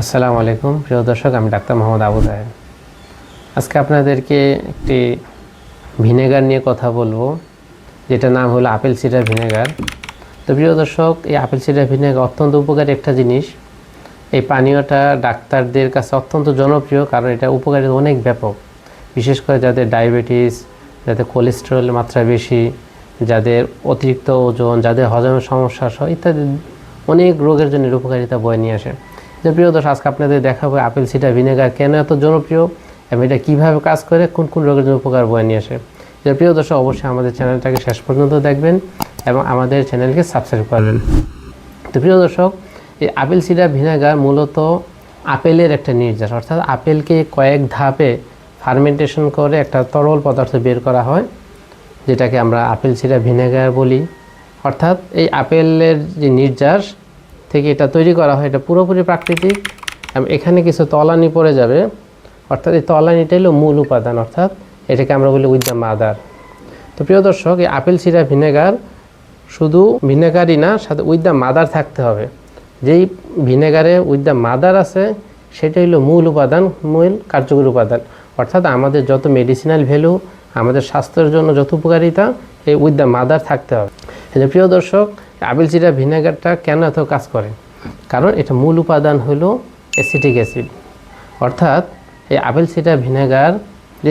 আসসালামু আলাইকুম। প্রিয় দর্শক, আমি ডাক্তার মোহাম্মদ আবু জাহেদ আজকে আপনাদেরকে একটি ভিনেগার নিয়ে কথা বলব যেটা নাম হলো আপেল সিডার ভিনেগার। তো প্রিয় দর্শক, এই আপেল সিডার ভিনেগার অত্যন্ত উপকারী একটা জিনিস। এই পানীয়টা ডাক্তারদের কাছে অত্যন্ত জনপ্রিয়, কারণ এটা উপকারিতা অনেক ব্যাপক। বিশেষ করে যাদের ডায়াবেটিস, যাদের কোলেস্টেরলের মাত্রা বেশি, যাদের অতিরিক্ত ওজন, যাদের হজমের সমস্যা সহ ইত্যাদি অনেক রোগের জন্য উপকারিতা বয়ে নিয়ে আসে। যে প্রিয় দর্শক, আজকে আপনাদের দেখাবো আপেল সিডার ভিনেগার কেন এত জনপ্রিয় এবং এটা কীভাবে কাজ করে, কোন কোন রোগের জন্য উপকার বয়ে নিয়ে আসে। যে প্রিয় দর্শক, অবশ্যই আমাদের চ্যানেলটাকে শেষ পর্যন্ত দেখবেন এবং আমাদের চ্যানেলকে সাবস্ক্রাইব করবেন। তো প্রিয় দর্শক, এই আপেল সিডার ভিনেগার মূলত আপেলের একটা নির্যাস অর্থাৎ আপেলকে কয়েক ধাপে ফার্মেন্টেশন করে একটা তরল পদার্থ বের করা হয়, যেটাকে আমরা আপেল সিডার ভিনেগার বলি। অর্থাৎ এই আপেলের যে নির্যাস থেকে এটা তৈরি করা হয়, এটা পুরোপুরি প্রাকৃতিক। এখানে কিছু তলানি পড়ে যাবে। অর্থাৎ এই তলানিটা হলো মূল উপাদান, অর্থাৎ এটাকে আমরা বলি উইথ দ্য মাদার তো প্রিয় দর্শক, এই আপেল সিডার ভিনেগার শুধু ভিনেগারই না, সাথে উইথ দ্য মাদার থাকতে হবে। যেই ভিনেগারে উইথ দ্য মাদার আছে সেটা হলো মূল উপাদান, মূল কার্যকরী উপাদান। অর্থাৎ আমাদের যত মেডিসিনাল ভ্যালু আমাদের স্বাস্থ্যের জন্য যত উপকারিতা, এই উইথ দ্য মাদার থাকতে হবে। প্রিয় দর্শক আপেল সিডার ভিনেগারটা কেন এত কাজ করে? কারণ এটা মূল উপাদান হলো অ্যাসিটিক অ্যাসিড অর্থাৎ এই আপেল সিডার ভিনেগার,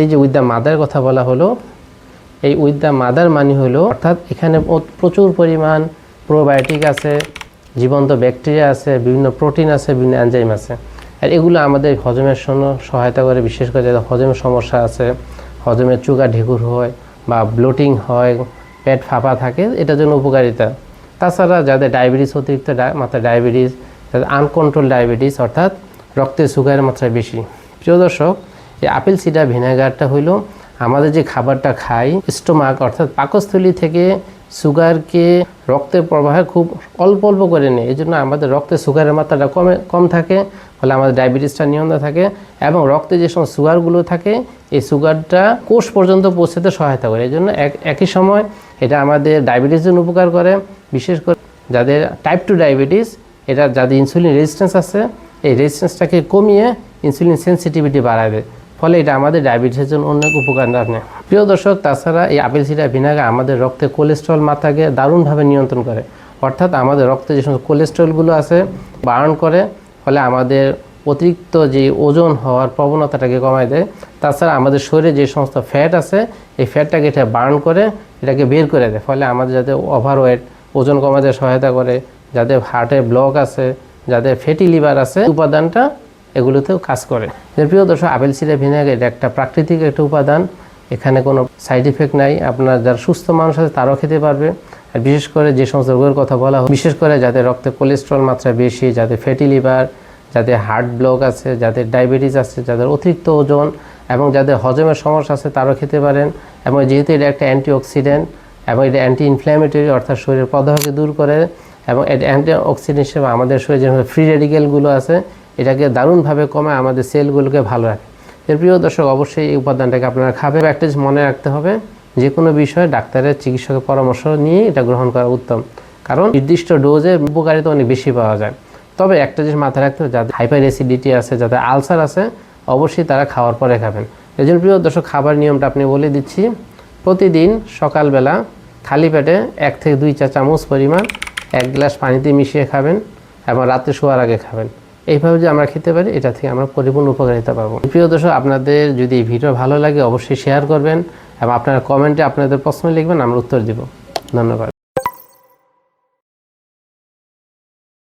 এই যে উইথ দ্য মাদার কথা বলা হলো, এই উইথ দ্য মাদার মানে হলো, অর্থাৎ এখানে প্রচুর পরিমাণ প্রোবায়োটিক আছে, জীবন্ত ব্যাকটেরিয়া আছে, বিভিন্ন প্রোটিন আছে, বিভিন্ন এনজাইম আছে। আর এগুলো আমাদের হজমের জন্য সহায়তা করে, বিশেষ করে যাদের হজমের সমস্যা আছে হজমের চুগা ঢেকুর হয় বা ব্লোটিং হয়, পেট ফাঁপা থাকে, এটার জন্য উপকারিতা। তাছাড়া যাদের ডায়াবেটিস অতিরিক্ত মাত্রা ডায়াবেটিস যাদের আনকন্ট্রোল ডায়াবেটিস অর্থাৎ রক্তে সুগারের মাত্রা বেশি। প্রিয় দর্শক, এই আপেল সিডার ভিনেগারটা হইল আমাদের যে খাবারটা খাই স্টোমাক অর্থাৎ পাকস্থলী থেকে সুগারকে রক্তের প্রবাহে খুব অল্প অল্প করে নেয়। এই জন্য আমাদের রক্তে সুগারের মাত্রাটা কমে, কম থাকে, ফলে আমাদের ডায়াবেটিসটা নিয়ন্ত্রণ থাকে এবং রক্তে যে সমস্ত সুগারগুলো থাকে, এই সুগারটা কোষ পর্যন্ত পৌঁছাতে সহায়তা করে। এই জন্য এক- একই সময় এটা আমাদের ডায়াবেটিস জন্য উপকার করে। বিশেষ করে যাদের টাইপ টু ডায়াবেটিস এটা যাদের ইনসুলিন রেজিস্ট্যান্স আছে, এই রেজিস্ট্যান্সটাকে কমিয়ে ইনসুলিন সেন্সিটিভিটি দেয়। ফলে এটা আমাদের ডায়াবেটিসের জন্য অনেক উপকার রাখে প্রিয় দর্শক, তাছাড়া এই আপেল সিডার ভিনেগার আমাদের রক্তে কোলেস্ট্রল মাত্রাকে দারুণভাবে নিয়ন্ত্রণ করে। অর্থাৎ আমাদের রক্তে যে সমস্ত কোলেস্ট্রলগুলো আছে, বারণ করে, ফলে আমাদের অতিরিক্ত যে ওজন হওয়ার প্রবণতাটাকে কমায় দেয়। তাছাড়া আমাদের শরীরে যে সমস্ত ফ্যাট আছে, এই ফ্যাটটাকে এটা বার্ন করে, এটাকে বের করে দেয়। ফলে আমাদের যাতে ওভারওয়েট ওজন কমাতে সহায়তা করে যাদের হার্টে ব্লক আছে যাদের ফ্যাটি লিভার আছে, উপাদানটা এগুলোতেও কাজ করে। প্রিয় দর্শক, আপেল সিডার ভিনেগার, এটা একটা প্রাকৃতিক একটা উপাদান। এখানে কোনো সাইড ইফেক্ট নাই। আপনার যারা সুস্থ মানুষ আছে, তারাও খেতে পারবে। আর বিশেষ করে যে সমস্ত রোগের কথা বলা হয়, বিশেষ করে যাদের রক্তে কোলেস্ট্রল মাত্রা বেশি যাদের ফ্যাটি লিভার যাদের হার্ট ব্লক আছে যাদের ডায়াবেটিস আছে, যাদের অতিরিক্ত ওজন, এবং যাদের হজমের সমস্যা আছে, তারাও খেতে পারেন। এবং যেহেতু এটা একটা অ্যান্টিঅক্সিডেন্ট এবং এটা অ্যান্টি ইনফ্ল্যামেটরি অর্থাৎ শরীরের প্রদাহকে দূর করে, এবং এটা অ্যান্টি অক্সিডেন্ট হিসেবে আমাদের শরীরে যে ফ্রি রেডিকেলগুলো আছে এটাকে দারুণভাবে কমায়, আমাদের সেলগুলোকে ভালো রাখে। এর প্রিয় দর্শক, অবশ্যই এই উপাদানটাকে আপনারা খাবে একটা জিনিস মনে রাখতে হবে যে কোনো বিষয়ে ডাক্তারের চিকিৎসকের পরামর্শ নিয়ে এটা গ্রহণ করা উত্তম। কারণ নির্দিষ্ট ডোজে উপকারিতা অনেক বেশি পাওয়া যায়। তবে একটা জিনিস মাথায় রাখতে হবে, যাদের হাইপার অ্যাসিডিটি আছে, যাদের আলসার আছে, অবশ্যই তারা খাওয়ার পরে খাবেন। এই জন্য প্রিয় দর্শক, খাবার নিয়মটা আপনি বলে দিচ্ছি, প্রতিদিন সকালবেলা খালি পেটে এক থেকে দুই চা চামচ পরিমাণ এক গ্লাস পানিতে মিশিয়ে খাবেন এবং রাত্রে শোয়ার আগে খাবেন। এইভাবে যে আমরা খেতে পারি, এটা থেকে আমরা পরিপূর্ণ উপকারিতা পাবো। প্রিয় দর্শক, আপনাদের যদি ভিডিও ভালো লাগে, অবশ্যই শেয়ার করবেন এবং আপনারা কমেন্টে আপনাদের প্রশ্ন লিখবেন, আমরা উত্তর দিব। ধন্যবাদ।